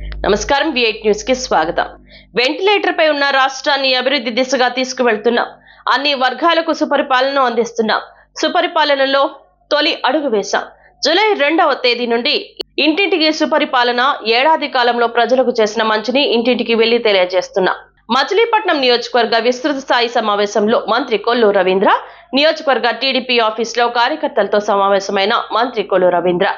నమస్కారం విఐట్ న్యూస్కి స్వాగతం. వెంటిలేటర్ పై ఉన్న రాష్ట్రాన్ని అభివృద్ధి దిశగా తీసుకువెళ్తున్నాం. అన్ని వర్గాలకు సుపరిపాలన అందిస్తున్నాం. సుపరిపాలనలో తొలి అడుగు వేశాం. జూలై రెండవ తేదీ నుండి ఇంటింటికి సుపరిపాలన ఏడాది కాలంలో ప్రజలకు చేసిన మంచిని ఇంటింటికి వెళ్ళి తెలియజేస్తున్నాం. మచిలీపట్నం నియోజకవర్గ విస్తృత స్థాయి సమావేశంలో మంత్రి కొల్లు రవీంద్ర నియోజకవర్గ టీడీపీ ఆఫీసులో కార్యకర్తలతో సమావేశమైన మంత్రి కొల్లు రవీంద్ర.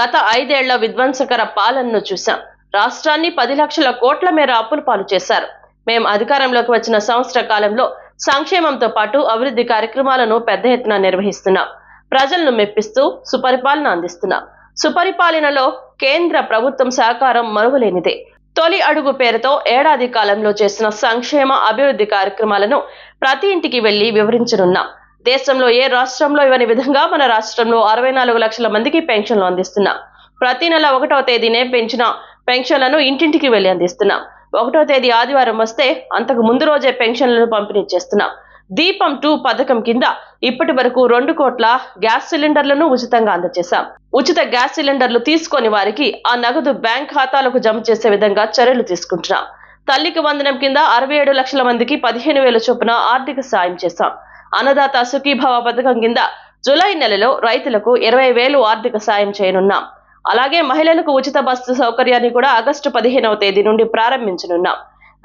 గత ఐదేళ్ళ విధ్వంసకర పాలనను చూశాం. రాష్ట్రాన్ని పది లక్షల కోట్ల మేర అప్పుల పాలు చేశారు. మేం అధికారంలోకి వచ్చిన సంవత్సర కాలంలో సంక్షేమంతో పాటు అభివృద్ధి కార్యక్రమాలను పెద్ద ఎత్తున నిర్వహిస్తున్నాం. ప్రజలను మెప్పిస్తూ సుపరిపాలన అందిస్తున్నాం. సుపరిపాలనలో కేంద్ర ప్రభుత్వం సహకారం మరువలేనిదే. తొలి అడుగు పేరుతో ఏడాది కాలంలో చేసిన సంక్షేమ అభివృద్ధి కార్యక్రమాలను ప్రతి ఇంటికి వెళ్ళి వివరించనున్నాం. దేశంలో ఏ రాష్ట్రంలో ఇవ్వని విధంగా మన రాష్ట్రంలో అరవై నాలుగు లక్షల మందికి పెన్షన్లు అందిస్తున్నాం. ప్రతి నెల ఒకటవ తేదీనే పెంచిన పెన్షన్లను ఇంటింటికి వెళ్ళి అందిస్తున్నాం. ఒకటో తేదీ ఆదివారం వస్తే అంతకు ముందు రోజే పెన్షన్లను పంపిణీ చేస్తున్నాం. దీపం టూ పథకం కింద ఇప్పటి వరకు రెండు కోట్ల గ్యాస్ సిలిండర్లను ఉచితంగా అందజేశాం. ఉచిత గ్యాస్ సిలిండర్లు తీసుకొని వారికి ఆ నగదు బ్యాంక్ ఖాతాలకు జమ చేసే విధంగా చర్యలు తీసుకుంటున్నాం. తల్లికి వందనం కింద అరవై ఏడు లక్షల మందికి పదిహేను వేల చొప్పున ఆర్థిక సాయం చేశాం. అన్నదాత సుఖీభావ పథకం కింద జూలై నెలలో రైతులకు ఇరవై వేలు ఆర్థిక సాయం చేయనున్నాం. అలాగే మహిళలకు ఉచిత బస్సు సౌకర్యాన్ని కూడా ఆగస్టు పదిహేనవ తేదీ నుండి ప్రారంభించనున్నాం.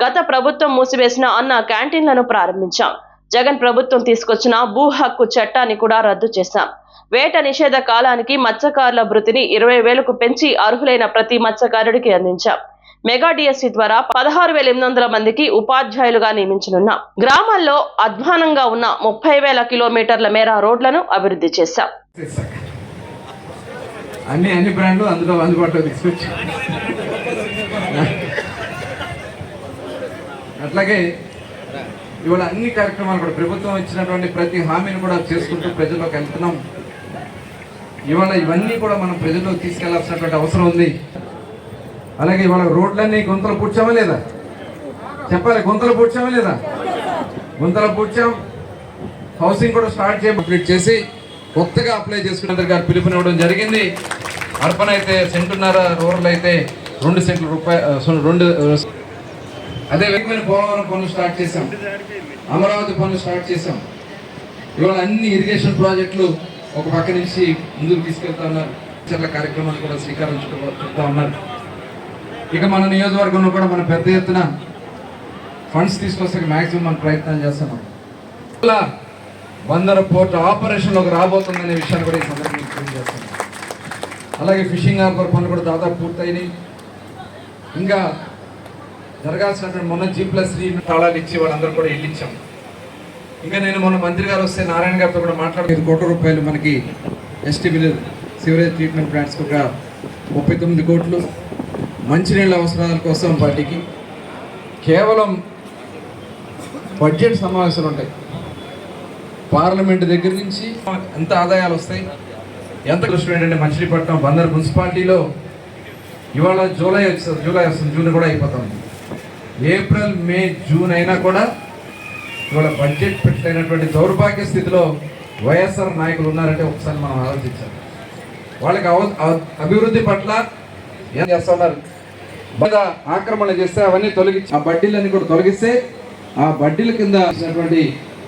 గత ప్రభుత్వం మూసివేసిన అన్న క్యాంటీన్లను ప్రారంభించాం. జగన్ ప్రభుత్వం తీసుకొచ్చిన భూ హక్కు చట్టాన్ని కూడా రద్దు చేశాం. వేట నిషేధ కాలానికి మత్స్యకారుల వృత్తిని ఇరవై వేలకు పెంచి అర్హులైన ప్రతి మత్స్యకారుడికి అందించాం. మెగా డిఎస్సి ద్వారా పదహారు వేల ఎనిమిది వందల మందికి ఉపాధ్యాయులుగా నియమించనున్నాం. గ్రామాల్లో అధ్వానంగా ఉన్న ముప్పై వేల కిలోమీటర్ల మేర రోడ్లను అభివృద్ధి చేశాం. అన్ని అన్ని బ్రాండ్లు అందులో అందుబాటులో తీసుకొచ్చి. అట్లాగే ఇవాళ అన్ని కార్యక్రమాలు కూడా ప్రభుత్వం ఇచ్చినటువంటి ప్రతి హామీని కూడా చేసుకుంటూ ప్రజల్లోకి వెళ్తున్నాం. ఇవాళ ఇవన్నీ కూడా మనం ప్రజల్లోకి తీసుకెళ్ళాల్సినటువంటి అవసరం ఉంది. అలాగే ఇవాళ రోడ్లన్నీ గుంతలు పూడ్చామా లేదా? చెప్పాలి గుంతలు పూడ్చామా లేదా? గుంతలు పూడ్చాం. హౌసింగ్ కూడా స్టార్ట్ చేయ కంప్లీట్ చేసి కొత్తగా అప్లై చేసుకున్న గారు పిలుపునివ్వడం జరిగింది. అర్బన్ అయితే సెంటున్నర రూరల్ అయితే రెండు సెంట్ల రూపాయలు రెండు అదే విధమైన పోలవరం పనులు స్టార్ట్ చేశాం. అమరావతి పనులు స్టార్ట్ చేశాం. ఇవాళ అన్ని ఇరిగేషన్ ప్రాజెక్టులు ఒక పక్క నుంచి ముందుకు తీసుకెళ్తా ఉన్నారు. చర్ల కార్యక్రమాలు కూడా శ్రీకారం చుట్టూ- ఉన్నారు. ఇక మన నియోజకవర్గంలో కూడా మన పెద్ద ఎత్తున ఫండ్స్ తీసుకొస్తే మ్యాక్సిమం మనం ప్రయత్నం చేస్తున్నాం. ఇలా వందర పోర్ట్ ఆపరేషన్లోకి రాబోతుందనే విషయాన్ని కూడా ఈ సందర్భంగా అలాగే ఫిషింగ్ హార్బర్ పనులు కూడా దాదాపు పూర్తయినాయి. ఇంకా జరగాల్సినటువంటి మొన్న జీ ప్లస్ త్రీ తాళాలు ఇచ్చి వాళ్ళందరూ కూడా ఇల్లు ఇంకా నేను మొన్న మంత్రి గారు వస్తే నారాయణ గారితో కూడా మాట్లాడి కోట్ల రూపాయలు మనకి ఎస్టీబీలు సివరేజ్ ట్రీట్మెంట్ ప్లాంట్స్కి ఒక ముప్పై తొమ్మిది కోట్లు మంచినీళ్ళ అవసరాల కోసం వాటికి కేవలం బడ్జెట్ సమావేశాలు ఉంటాయి. పార్లమెంట్ దగ్గర నుంచి ఎంత ఆదాయాలు వస్తాయి? ఎంత కృష్ణ ఏంటంటే మచిలీపట్నం బందర్ మున్సిపాలిటీలో ఇవాళ జూలై వస్తుంది జూలై వస్తుంది జూన్ కూడా అయిపోతుంది. ఏప్రిల్ మే జూన్ అయినా కూడా ఇవాళ బడ్జెట్ పెట్టలేనటువంటి దౌర్భాగ్య స్థితిలో వైఎస్ఆర్ నాయకులు ఉన్నారంటే ఒకసారి మనం ఆలోచించాలి. వాళ్ళకి అవ- అభివృద్ధి పట్ల ఏం చేస్తున్నారు? మీద ఆక్రమణ చేస్తే అవన్నీ తొలగించి ఆ బడ్డీలన్నీ కూడా తొలగిస్తే ఆ బడ్డీల కింద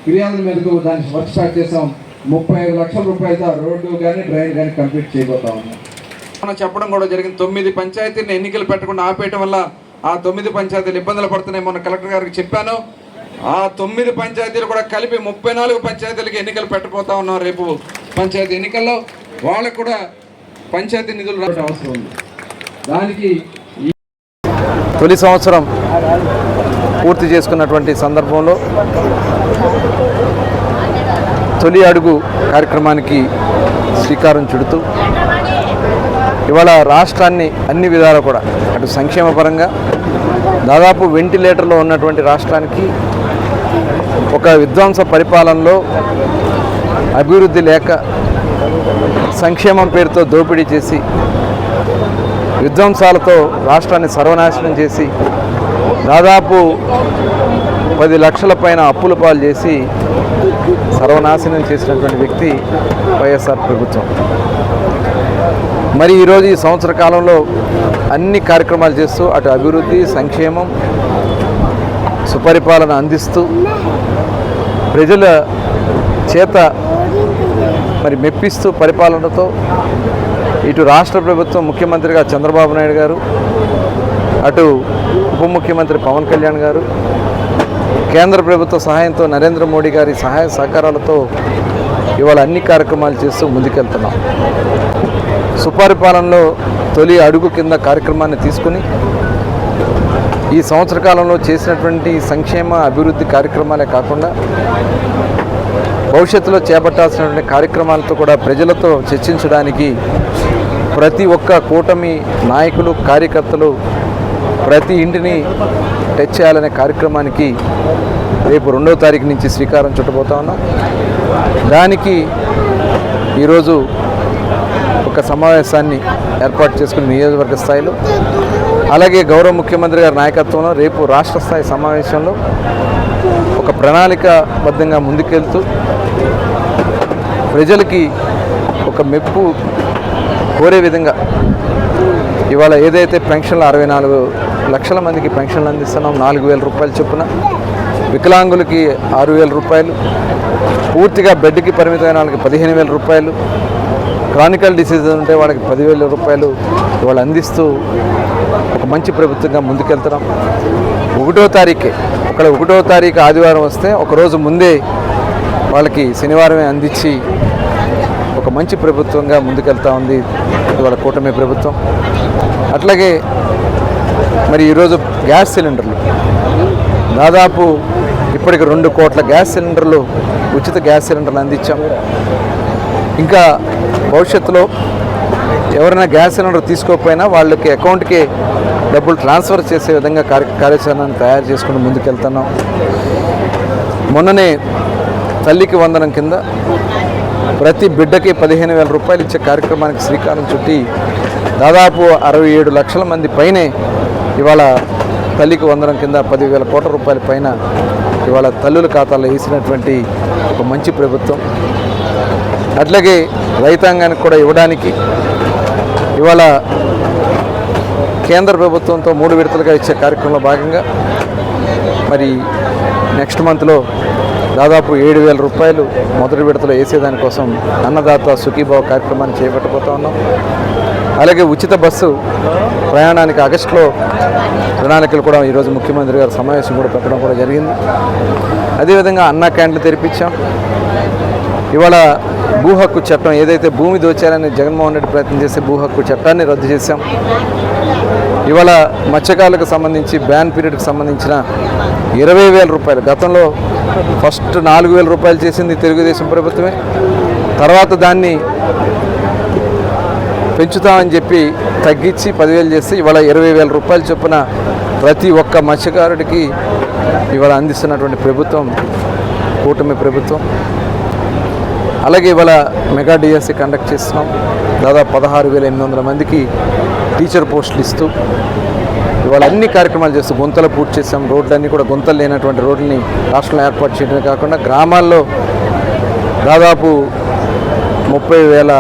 ఫిర్యాదుల మీదకు దాన్ని వర్క్ స్టార్ట్ చేసాం ముప్పై ఐదు లక్షల రూపాయలతో రోడ్డు కానీ డ్రైన్ కానీ కంప్లీట్ చేయబోతా ఉన్నాం. మనం చెప్పడం కూడా జరిగింది. తొమ్మిది పంచాయతీని ఎన్నికలు పెట్టకుండా ఆపేయటం వల్ల ఆ తొమ్మిది పంచాయతీలు ఇబ్బందులు పడుతున్నాయి. మొన్న కలెక్టర్ గారికి చెప్పాను. ఆ తొమ్మిది పంచాయతీలు కూడా కలిపి ముప్పై నాలుగు పంచాయతీలకి ఎన్నికలు పెట్టబోతా ఉన్నాం రేపు పంచాయతీ ఎన్నికల్లో. వాళ్ళకు కూడా పంచాయతీ నిధులు రావడం అవసరం ఉంది. దానికి తొలి సంవత్సరం పూర్తి చేసుకున్నటువంటి సందర్భంలో తొలి అడుగు కార్యక్రమానికి శ్రీకారం చుడుతూ ఇవాళ రాష్ట్రాన్ని అన్ని విధాలు కూడా అటు సంక్షేమ పరంగా దాదాపు వెంటిలేటర్లో ఉన్నటువంటి రాష్ట్రానికి ఒక విధ్వంస పరిపాలనలో అభివృద్ధి లేక సంక్షేమం పేరుతో దోపిడీ చేసి విధ్వంసాలతో రాష్ట్రాన్ని సర్వనాశనం చేసి దాదాపు పది లక్షల పైన అప్పుల పాలు చేసి సర్వనాశనం చేసినటువంటి వ్యక్తి వైఎస్ఆర్ ప్రభుత్వం. మరి ఈరోజు ఈ సంవత్సర కాలంలో అన్ని కార్యక్రమాలు చేస్తూ అటు అభివృద్ధి సంక్షేమం సుపరిపాలన అందిస్తూ ప్రజల చేత మరి మెప్పిస్తూ పరిపాలనతో ఇటు రాష్ట్ర ప్రభుత్వం ముఖ్యమంత్రిగా చంద్రబాబు నాయుడు గారు అటు ఉప ముఖ్యమంత్రి పవన్ కళ్యాణ్ గారు కేంద్ర ప్రభుత్వ సహాయంతో నరేంద్ర మోడీ గారి సహాయ సహకారాలతో ఇవాళ అన్ని కార్యక్రమాలు చేస్తూ ముందుకెళ్తున్నాం. సుపరిపాలనలో తొలి అడుగు కింద కార్యక్రమాన్ని తీసుకుని ఈ సంవత్సర కాలంలో చేసినటువంటి సంక్షేమ అభివృద్ధి కార్యక్రమాలే కాకుండా భవిష్యత్తులో చేపట్టాల్సినటువంటి కార్యక్రమాలతో కూడా ప్రజలతో చర్చించడానికి ప్రతి ఒక్క కూటమి నాయకులు కార్యకర్తలు ప్రతి ఇంటిని టచ్ చేయాలనే కార్యక్రమానికి రేపు రెండో తారీఖు నుంచి శ్రీకారం చుట్టబోతా ఉన్నాం. దానికి ఈరోజు ఒక సమావేశాన్ని ఏర్పాటు చేసుకుని నియోజకవర్గ స్థాయిలో అలాగే గౌరవ ముఖ్యమంత్రి గారి నాయకత్వంలో రేపు రాష్ట్ర స్థాయి సమావేశంలో ఒక ప్రణాళికాబద్ధంగా ముందుకెళ్తూ ప్రజలకి ఒక మెప్పు కోరే విధంగా ఇవాళ ఏదైతే పెన్షన్లు అరవై నాలుగు లక్షల మందికి పెన్షన్లు అందిస్తున్నాం నాలుగు వేల రూపాయలు చొప్పున వికలాంగులకి ఆరు వేల రూపాయలు పూర్తిగా బెడ్కి పరిమితమైన వాళ్ళకి పదిహేను వేల రూపాయలు క్రానికల్ డిసీజ్ ఉంటే వాళ్ళకి పదివేల రూపాయలు ఇవాళ అందిస్తూ ఒక మంచి ప్రభుత్వంగా ముందుకెళ్తున్నాం. ఒకటో తారీఖే ఒకవేళ ఒకటో తారీఖు ఆదివారం వస్తే ఒకరోజు ముందే వాళ్ళకి శనివారమే అందించి ఒక మంచి ప్రభుత్వంగా ముందుకెళ్తా ఉంది ఇవాళ కూటమి ప్రభుత్వం. అట్లాగే మరి ఈరోజు గ్యాస్ సిలిండర్లు. దాదాపు ఇప్పటికి రెండు కోట్ల గ్యాస్ సిలిండర్లు ఉచిత గ్యాస్ సిలిండర్లు అందించాం. ఇంకా భవిష్యత్తులో ఎవరైనా గ్యాస్ సిలిండర్ తీసుకోకపోయినా వాళ్ళకి అకౌంట్కి డబ్బులు ట్రాన్స్ఫర్ చేసే విధంగా కార్య కార్యాచరణను తయారు చేసుకుని ముందుకెళ్తున్నాం. మొన్ననే తల్లికి వందనం కింద ప్రతి బిడ్డకి పదిహేను వేల రూపాయలు ఇచ్చే కార్యక్రమానికి శ్రీకారం చుట్టి దాదాపు అరవై ఏడు లక్షల మంది పైనే ఇవాళ తల్లికి వందనం కింద పదివేల కోట్ల రూపాయల పైన ఇవాళ తల్లుల ఖాతాలో వేసినటువంటి ఒక మంచి ప్రభుత్వం. అట్లాగే రైతాంగానికి కూడా ఇవ్వడానికి ఇవాళ కేంద్ర ప్రభుత్వంతో మూడు విడతలుగా ఇచ్చే కార్యక్రమంలో భాగంగా మరి నెక్స్ట్ మంత్లో దాదాపు ఏడు వేల రూపాయలు మొదటి విడతలో వేసేదానికోసం అన్నదాత సుఖీభావ కార్యక్రమాన్ని చేపట్టబోతా ఉన్నాం. అలాగే ఉచిత బస్సు ప్రయాణానికి ఆగస్టులో ప్రణాళికలు కూడా ఈరోజు ముఖ్యమంత్రి గారు సమావేశం కూడా పెట్టడం కూడా జరిగింది. అదేవిధంగా అన్నా క్యాంట్లు తెరిపించాం. ఇవాళ భూ హక్కు చట్టం ఏదైతే భూమి దోచారని జగన్మోహన్ రెడ్డి ప్రయత్నం చేసే భూ హక్కు చట్టాన్ని రద్దు చేశాం. ఇవాళ మత్స్యకారులకు సంబంధించి బ్యాన్ పీరియడ్కి సంబంధించిన ఇరవై వేల రూపాయలు గతంలో ఫస్ట్ నాలుగు వేల రూపాయలు చేసింది తెలుగుదేశం ప్రభుత్వమే. తర్వాత దాన్ని పెంచుతామని చెప్పి తగ్గించి పదివేలు చేస్తే ఇవాళ ఇరవై వేల రూపాయలు చొప్పున ప్రతి ఒక్క మత్స్యకారుడికి ఇవాళ అందిస్తున్నటువంటి ప్రభుత్వం కూటమి ప్రభుత్వం. అలాగే ఇవాళ మెగా డిఎస్సి కండక్ట్ చేస్తున్నాం. దాదాపు పదహారు వేల ఎనిమిది వందల మందికి టీచర్ పోస్టులు ఇస్తూ ఇవాళ అన్ని కార్యక్రమాలు చేస్తూ గుంతలు పూర్తి చేసాం రోడ్లన్నీ కూడా గుంతలు లేనటువంటి రోడ్లని రాష్ట్రంలో ఏర్పాటు చేయడమే కాకుండా గ్రామాల్లో దాదాపు ముప్పై వేల